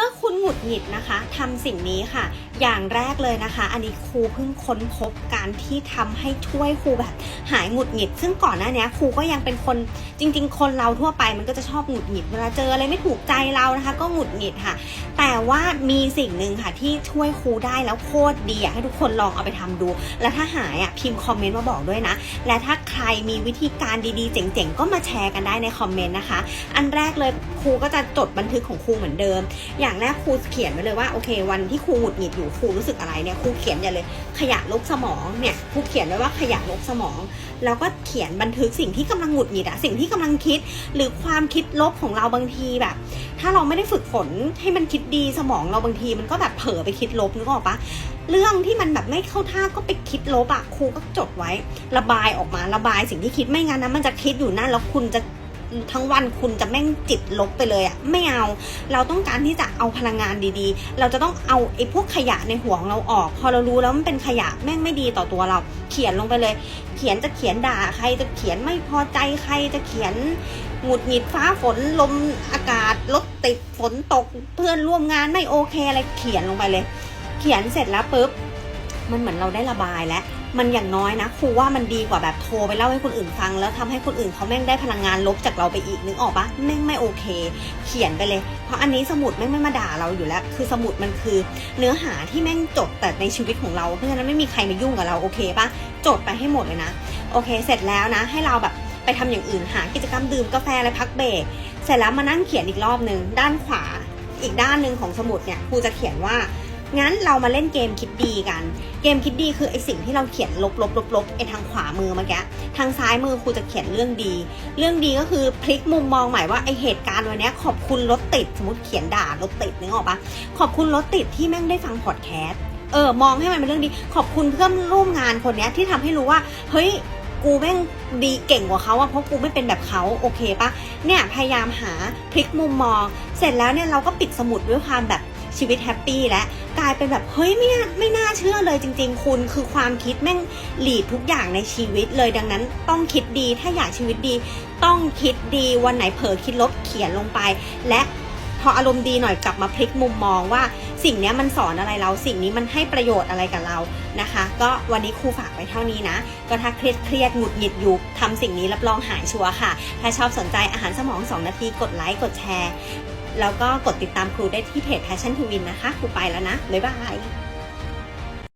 มื่อคุณหงุดหงิดนะคะทำสิ่งนี้ค่ะ อย่างแรกเลยนะคะ อันนี้ครูเพิ่งค้นพบการที่ทำให้ช่วยครูแบบหายหงุดหงิด ซึ่งก่อนหน้านี้ครูก็ยังเป็นคนจริง ๆ คนเราทั่วไปมันก็จะชอบหงุดหงิดเวลาเจออะไรไม่ถูกใจเรานะคะ ก็หงุดหงิดค่ะ แต่ว่ามีสิ่งหนึ่งค่ะที่ช่วยครูได้แล้วโคตรดีอะให้ทุกคนลองเอาไปทำดู แล้วถ้าหายอะพิมพ์คอมเมนต์มาบอกด้วยนะ และถ้าใครมีวิธีการดีๆ เจ๋งๆ ก็มาแชร์กันได้ในคอมเมนต์นะคะ อันแรกเลยครูก็จะจดบันทึกของครูเหมือนเดิม อย่างางแรกครูเขียนไว้เลยว่าโอเค วันที่ครูหงุดหงิดอยู่ครูรู้สึกอะไรเนี่ยครูเขียนอย่าเลย ขยะลบสมองเนี่ยครูเขียนไว้ว่าขยะลบสมอง แล้วก็เขียนบันทึกสิ่งที่กำลังหงุดหงิดอะสิ่งที่กำลังคิด หรือความคิดลบของเราบางทีแบบ ถ้าเราไม่ได้ฝึกฝนให้มันคิดดีสมองเราบางทีมันก็แบบเผลอไปคิดลบนึกออกปะเรื่องที่มันแบบไม่เข้าท่าก็ไปคิดลบอะครูก็จดไว้ ระบายออกมาระบายสิ่งที่คิดไม่งั้นนะมันจะคิดอยู่นั่นแล้วคุณจะ ทั้งวันคุณจะแม่งจิตลบไปเลยอะไม่เอา เราต้องการที่จะเอาพลังงานดีๆ เราจะต้องเอาไอ้พวกขยะในหัวของเราออก พอเรารู้แล้วมันเป็นขยะแม่งไม่ดีต่อตัวเรา เขียนลงไปเลย เขียนจะเขียนด่าใครจะเขียนไม่พอใจใครจะเขียนหงุดหงิดฟ้าฝนลมอากาศรถติดฝนตกเพื่อนร่วมงานไม่โอเคอะไรเขียนลงไปเลย เขียนเสร็จแล้วปุ๊บ มันเหมือนเราได้ระบายแล้วมันอย่างน้อยนะครูว่ามันดีกว่าแบบโทรไปเล่าให้คนอื่นฟัง แล้วทำให้คนอื่นเขาแม่งได้พลังงานลบจากเราไปอีกนึกออกปะแม่งไม่โอเค เขียนไปเลย เพราะอันนี้สมุดแม่งไม่มาด่าเราอยู่แล้ว คือสมุดมันคือ เนื้อหาที่แม่งจดแต่ในชีวิตของเราเพราะฉะนั้นไม่มีใครมายุ่งกับเราโอเคปะจดไปให้หมดเลยนะโอเค เสร็จแล้วนะ ให้เราแบบไปทำอย่างอื่นหากิจกรรมดื่มกาแฟอะไรพักเบรกเสร็จแล้วมานั่งเขียนอีกรอบหนึ่งด้านขวาอีกด้านหนึ่งของสมุดเนี่ยครูจะเขียนว่า งั้นเรามาเล่นเกมคิดดีกัน เกมคิดดีคือไอสิ่งที่เราเขียนลบลบลบลบไอทางขวามือเมื่อกี้ทางซ้ายมือครูจะเขียนเรื่องดี เรื่องดีก็คือพลิกมุมมองใหม่ว่าไอเหตุการณ์วันนี้ขอบคุณรถติด สมมติเขียนด่ารถติดนึกออกปะขอบคุณรถติดที่แม่งได้ฟังพอดแคสต์เออมองให้มันเป็นเรื่องดี ขอบคุณเพื่อนร่วมงานคนนี้ที่ทำให้รู้ว่า เฮ้ยกูแม่งดีเก่งกว่าเขาอะเพราะกูไม่เป็นแบบเขาโอเคปะเนี่ยพยายามหาพลิกมุมมอง เสร็จแล้วเนี่ยเราก็ปิดสมุดด้วยความแบบ ชีวิตแฮปปี้และกลายเป็นแบบเฮ้ยไม่น่าไม่น่าเชื่อเลยจริง ๆ คุณคือความคิดแม่งหลีดทุกอย่างในชีวิตเลยดังนั้นต้องคิดดีถ้าอยากชีวิตดี ต้องคิดดีวันไหนเผลอคิดลบเขียนลงไป และพออารมณ์ดีหน่อยกลับมาพลิกมุมมองว่า สิ่งนี้มันสอนอะไรเรา สิ่งนี้มันให้ประโยชน์อะไรกับเรานะคะ ก็วันนี้ครูฝากไว้เท่านี้นะ ก็ถ้าเครียดเครียดหงุดหงิดอยู่ทำสิ่งนี้รับรองหายชัวร์ค่ะ ถ้าชอบสนใจอาหารสมอง 2 นาทีกดไลค์กดแชร์ แล้วก็กดติดตามครูได้ที่เพจ Passion to Win นะคะ ครูไปแล้วนะ บ๊ายบาย